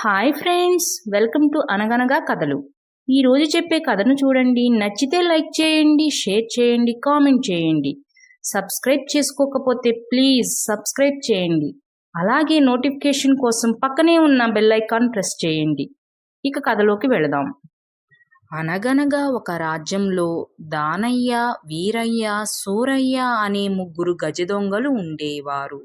Hi friends welcome to అనగనగా కథలు. ఈరోజు చెప్పే కథను చూడండి. నచ్చితే లైక్ చేయండి షేర్ చేయండి కామెంట్ చేయండి. సబ్స్క్రైబ్ చేసుకోకపోతే ప్లీజ్ సబ్స్క్రైబ్ చేయండి. అలాగే నోటిఫికేషన్ కోసం పక్కనే ఉన్న బెల్ ఐకాన్ ప్రెస్ చేయండి. ఇక కథలోకి వెళదాం. అనగనగా ఒక రాజ్యంలో దానయ్య వీరయ్య సూరయ్య అనే ముగ్గురు గజ దొంగలు ఉండేవారు.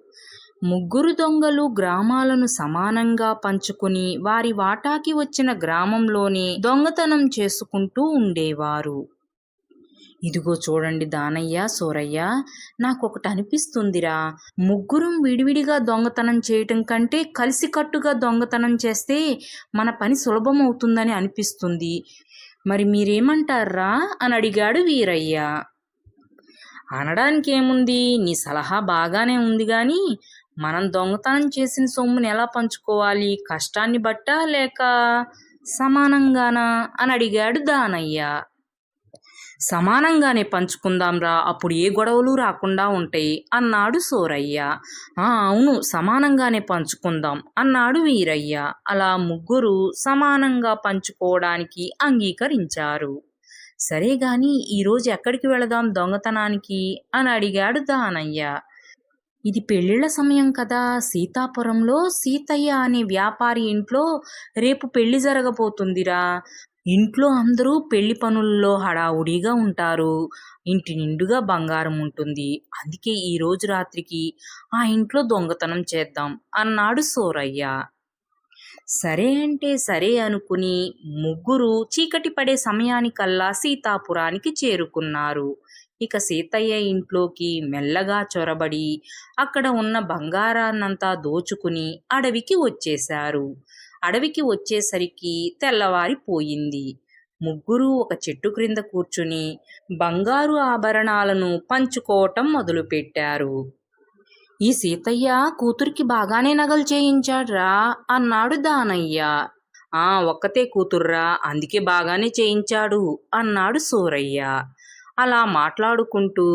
ముగ్గురు దొంగలు గ్రామాలను సమానంగా పంచుకుని వారి వాటాకి వచ్చిన గ్రామంలోనే దొంగతనం చేసుకుంటూ ఉండేవారు. ఇదిగో చూడండి దానయ్య సూరయ్య నాకొకటి అనిపిస్తుందిరా. ముగ్గురం విడివిడిగా దొంగతనం చేయటం కంటే కలిసికట్టుగా దొంగతనం చేస్తే మన పని సులభమవుతుందని అనిపిస్తుంది. మరి మీరేమంటారా అని అడిగాడు వీరయ్య. అనడానికి ఏముంది నీ సలహా బాగానే ఉంది కానీ మనం దొంగతనం చేసిన సొమ్ముని ఎలా పంచుకోవాలి? కష్టాన్ని బట్టా లేక సమానంగానా? అని అడిగాడు దానయ్య. సమానంగానే పంచుకుందాంరా అప్పుడు ఏ గొడవలు రాకుండా ఉంటాయి అన్నాడు సోరయ్య. ఆ అవును సమానంగానే పంచుకుందాం అన్నాడు వీరయ్య. అలా ముగ్గురు సమానంగా పంచుకోవడానికి అంగీకరించారు. సరే గాని ఈరోజు ఎక్కడికి వెళదాం దొంగతనానికి? అని అడిగాడు దానయ్య. ఇది పెళ్ళిళ్ళ సమయం కదా. సీతాపురంలో సీతయ్య అనే వ్యాపారి ఇంట్లో రేపు పెళ్ళి జరగబోతుందిరా. ఇంట్లో అందరూ పెళ్ళి పనుల్లో హడావుడిగా ఉంటారు. ఇంటి నిండుగా బంగారం ఉంటుంది. అందుకే ఈ రోజు రాత్రికి ఆ ఇంట్లో దొంగతనం చేద్దాం అన్నాడు సోరయ్య. సరే అంటే సరే అనుకుని ముగ్గురు చీకటి పడే సమయానికల్లా సీతాపురానికి చేరుకున్నారు. ఇక సీతయ్య ఇంట్లోకి మెల్లగా చొరబడి అక్కడ ఉన్న బంగారాన్నంతా దోచుకుని అడవికి వచ్చేశారు. అడవికి వచ్చేసరికి తెల్లవారిపోయింది. ముగ్గురు ఒక చెట్టు క్రింద కూర్చుని బంగారు ఆభరణాలను పంచుకోవటం మొదలుపెట్టారు. ఈ సీతయ్య కూతురికి బాగానే నగలు చేయించాడ్రా? అన్నాడు దానయ్య. ఆ ఒక్కతే కూతుర్రా అందుకే బాగానే చేయించాడు అన్నాడు సూరయ్య. అలా మాట్లాడుకుంటూ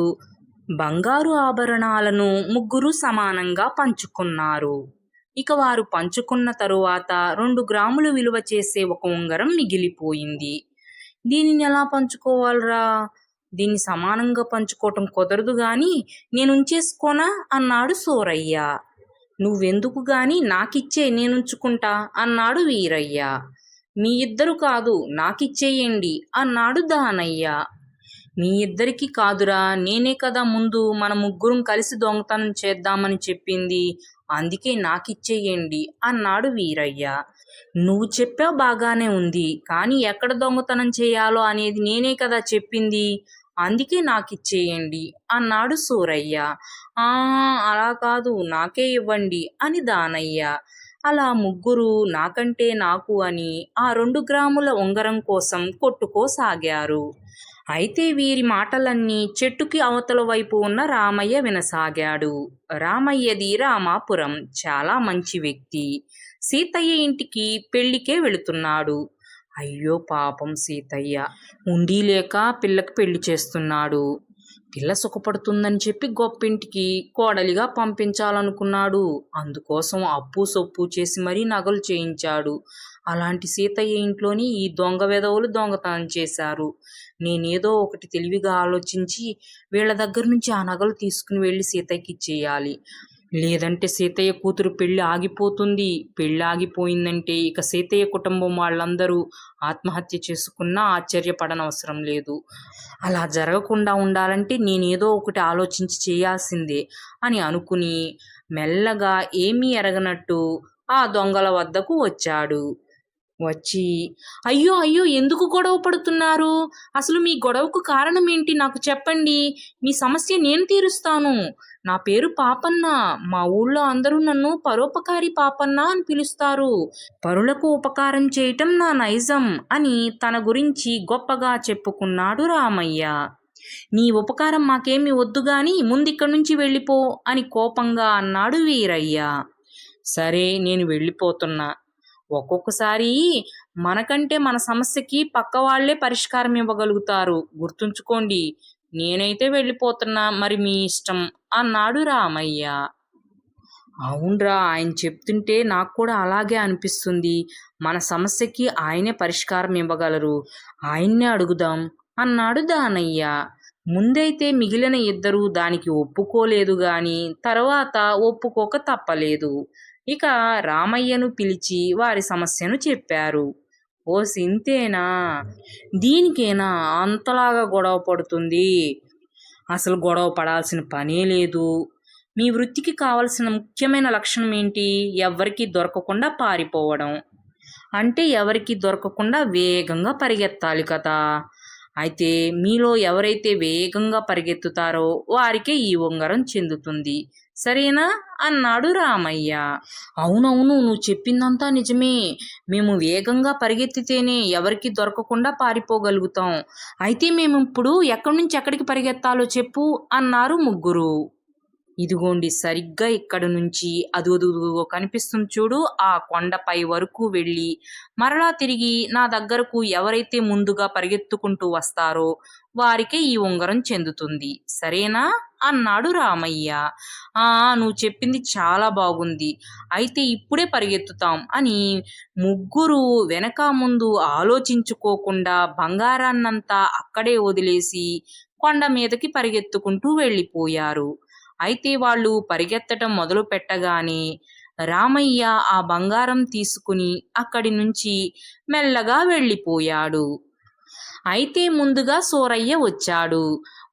బంగారు ఆభరణాలను ముగ్గురు సమానంగా పంచుకున్నారు. ఇక వారు పంచుకున్న తరువాత రెండు గ్రాములు విలువ చేసే ఒక ఉంగరం మిగిలిపోయింది. దీనిని ఎలా పంచుకోవాలరా? దీన్ని సమానంగా పంచుకోవటం కుదరదు గాని నేను ఉంచేసుకోనా అన్నాడు సూరయ్య. నువ్వెందుకు గాని నాకిచ్చే నేనుంచుకుంటా? అన్నాడు వీరయ్య. మీ ఇద్దరు కాదు నాకిచ్చేయండి అన్నాడు దానయ్య. మీ ఇద్దరికీ కాదురా నేనే కదా ముందు మన ముగ్గురం కలిసి దొంగతనం చేద్దామని చెప్పింది. అందుకే నాకిచ్చేయండి అన్నాడు వీరయ్య. నువ్వు చెప్పావు బాగానే ఉంది కానీ ఎక్కడ దొంగతనం చేయాలో అనేది నేనే కదా చెప్పింది. అందుకే నాకిచ్చేయండి అన్నాడు సూరయ్య. ఆ అలా కాదు నాకే ఇవ్వండి అని దానయ్య. అలా ముగ్గురు నాకంటే నాకు అని ఆ రెండు గ్రాముల ఉంగరం కోసం కొట్టుకోసాగారు. అయితే వీరి మాటలన్నీ చెట్టుకి అవతల వైపు ఉన్న రామయ్య వినసాగాడు. రామయ్యది రామాపురం. చాలా మంచి వ్యక్తి. సీతయ్య ఇంటికి పెళ్ళికే వెళుతున్నాడు. అయ్యో పాపం సీతయ్య. ఉండి లేక పిల్లకి పెళ్ళి చేస్తున్నాడు. పిల్ల సుఖపడుతుందని చెప్పి గొప్పింటికి కోడలిగా పంపించాలనుకున్నాడు. అందుకోసం అప్పు సొప్పు చేసి మరీ నగలు చేయించాడు. అలాంటి సీతయ్య ఇంట్లోని ఈ దొంగ వెధవులు దొంగతనం చేశారు. నేనేదో ఒకటి తెలివిగా ఆలోచించి వీళ్ళ దగ్గర నుంచి ఆ నగలు తీసుకుని వెళ్ళి సీతయ్యకి ఇచ్చేయాలి. లేదంటే సీతయ్య కూతురు పెళ్ళి ఆగిపోతుంది. పెళ్ళి ఆగిపోయిందంటే ఇక సీతయ్య కుటుంబం వాళ్ళందరూ ఆత్మహత్య చేసుకున్నా ఆశ్చర్యపడనవసరం లేదు. అలా జరగకుండా ఉండాలంటే నేనేదో ఒకటి ఆలోచించి చేయాల్సిందే అని అనుకుని మెల్లగా ఏమీ ఎరగనట్టు ఆ దొంగల వద్దకు వచ్చాడు. వచ్చి అయ్యో అయ్యో ఎందుకు గొడవ పడుతున్నారు? అసలు మీ గొడవకు కారణం ఏంటి? నాకు చెప్పండి. మీ సమస్య నేను తీరుస్తాను. నా పేరు పాపన్న. మా ఊళ్ళో అందరూ నన్ను పరోపకారి పాపన్న అని పిలుస్తారు. పరులకు ఉపకారం చేయటం నా నైజం అని తన గురించి గొప్పగా చెప్పుకున్నాడు రామయ్య. నీ ఉపకారం మాకేమి వద్దు గాని ముందిక్కడి నుంచి వెళ్ళిపో అని కోపంగా అన్నాడు వీరయ్య. సరే నేను వెళ్ళిపోతున్నా. ఒక్కొక్కసారి మనకంటే మన సమస్యకి పక్క వాళ్ళే పరిష్కారం ఇవ్వగలుగుతారు. గుర్తుంచుకోండి నేనైతే వెళ్ళిపోతున్నా మరి మీ ఇష్టం అన్నాడు రామయ్య. అవునరా ఆయన చెప్తుంటే నాకు కూడా అలాగే అనిపిస్తుంది. మన సమస్యకి ఆయనే పరిష్కారం ఇవ్వగలరు. ఆయన్నే అడుగుదాం అన్నాడు దానయ్య. ముందైతే మిగిలిన ఇద్దరు దానికి ఒప్పుకోలేదు గాని తర్వాత ఒప్పుకోక తప్పలేదు. ఇక రామయ్యను పిలిచి వారి సమస్యను చెప్పారు. ఓ సింతేనా దీనికేనా అంతలాగా గొడవ పడుతుంది? అసలు గొడవ పడాల్సిన పనే లేదు. మీ వృత్తికి కావలసిన ముఖ్యమైన లక్షణం ఏంటి? ఎవరికి దొరకకుండా పారిపోవడం. అంటే ఎవరికి దొరకకుండా వేగంగా పరిగెత్తాలి కదా. అయితే మీలో ఎవరైతే వేగంగా పరిగెత్తుతారో వారికే ఈ ఉంగరం చెందుతుంది. సరేనా? అన్నాడు రామయ్య. అవునవును నువ్వు చెప్పిందంతా నిజమే. మేము వేగంగా పరిగెత్తితేనే ఎవరికి దొరకకుండా పారిపోగలుగుతాం. అయితే మేము ఇప్పుడు ఎక్కడి నుంచి ఎక్కడికి పరిగెత్తాలో చెప్పు అన్నారు ముగ్గురు. ఇదిగోండి సరిగ్గా ఇక్కడ నుంచి అదు కనిపిస్తుంది చూడు. ఆ కొండపై వరకు వెళ్ళి మరలా తిరిగి నా దగ్గరకు ఎవరైతే ముందుగా పరిగెత్తుకుంటూ వస్తారో వారికే ఈ ఉంగరం చెందుతుంది. సరేనా? అన్నాడు రామయ్య. ఆ నువ్వు చెప్పింది చాలా బాగుంది. అయితే ఇప్పుడే పరిగెత్తుతాం అని ముగ్గురు వెనక ముందు ఆలోచించుకోకుండా బంగారాన్నంతా అక్కడే వదిలేసి కొండ మీదకి పరిగెత్తుకుంటూ వెళ్ళిపోయారు. అయితే వాళ్ళు పరిగెత్తటం మొదలు పెట్టగానే రామయ్య ఆ బంగారం తీసుకుని అక్కడి నుంచి మెల్లగా వెళ్ళిపోయాడు. అయితే ముందుగా సూరయ్య వచ్చాడు.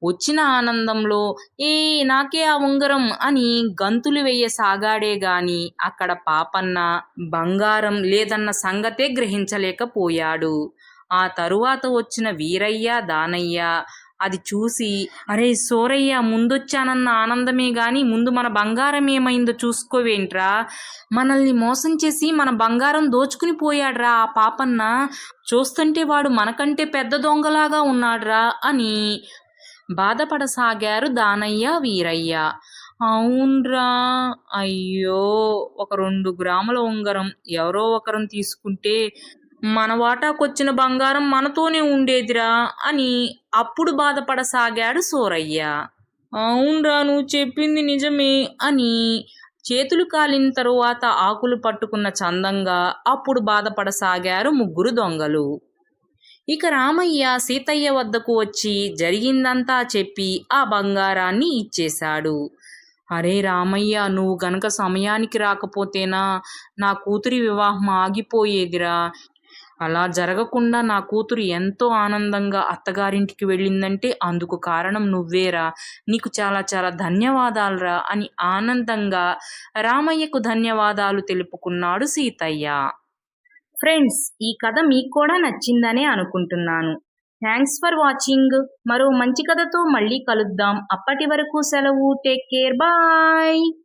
వచ్చిన ఆనందంలో ఏ నాకే ఆ ఉంగరం అని గంతులు వేయసాగాడే గాని అక్కడ పాపన్న బంగారం లేదన్న సంగతే గ్రహించలేకపోయాడు. ఆ తరువాత వచ్చిన వీరయ్య దానయ్య అది చూసి అరే సోరయ్య ముందొచ్చానన్న ఆనందమే గాని ముందు మన బంగారం ఏమైందో చూసుకోవేంట్రా? మనల్ని మోసం చేసి మన బంగారం దోచుకుని పోయాడ్రా ఆ పాపన్న. చూస్తుంటే వాడు మనకంటే పెద్ద దొంగలాగా ఉన్నాడ్రా అని బాధపడసాగారు దానయ్య వీరయ్య. అవునరా అయ్యో ఒక రెండు గ్రాముల ఉంగరం ఎవరో ఒకరం తీసుకుంటే మన వాటాకొచ్చిన బంగారం మనతోనే ఉండేదిరా అని అప్పుడు బాధపడసాగాడు సూరయ్య. అవునరా నువ్వు చెప్పింది నిజమే అని చేతులు కాలిన తరువాత ఆకులు పట్టుకున్న చందంగా అప్పుడు బాధపడసాగారు ముగ్గురు దొంగలు. ఇక రామయ్య సీతయ్య వద్దకు వచ్చి జరిగిందంతా చెప్పి ఆ బంగారాన్ని ఇచ్చేశాడు. అరే రామయ్య నువ్వు గనక సమయానికి రాకపోతేనా నా కూతురి వివాహం ఆగిపోయేదిరా. అలా జరగకుండా నా కూతురు ఎంతో ఆనందంగా అత్తగారింటికి వెళ్ళిందంటే అందుకు కారణం నువ్వేరా. నీకు చాలా చాలా ధన్యవాదాలురా అని ఆనందంగా రామయ్యకు ధన్యవాదాలు తెలుపుకున్నాడు సీతయ్య. ఫ్రెండ్స్ ఈ కథ మీకు కూడా నచ్చిందనే అనుకుంటున్నాను. Thanks for watching. మరో మంచి కథతో మళ్ళీ కలుద్దాం. అప్పటి వరకు సెలవు. Take care. బాయ్.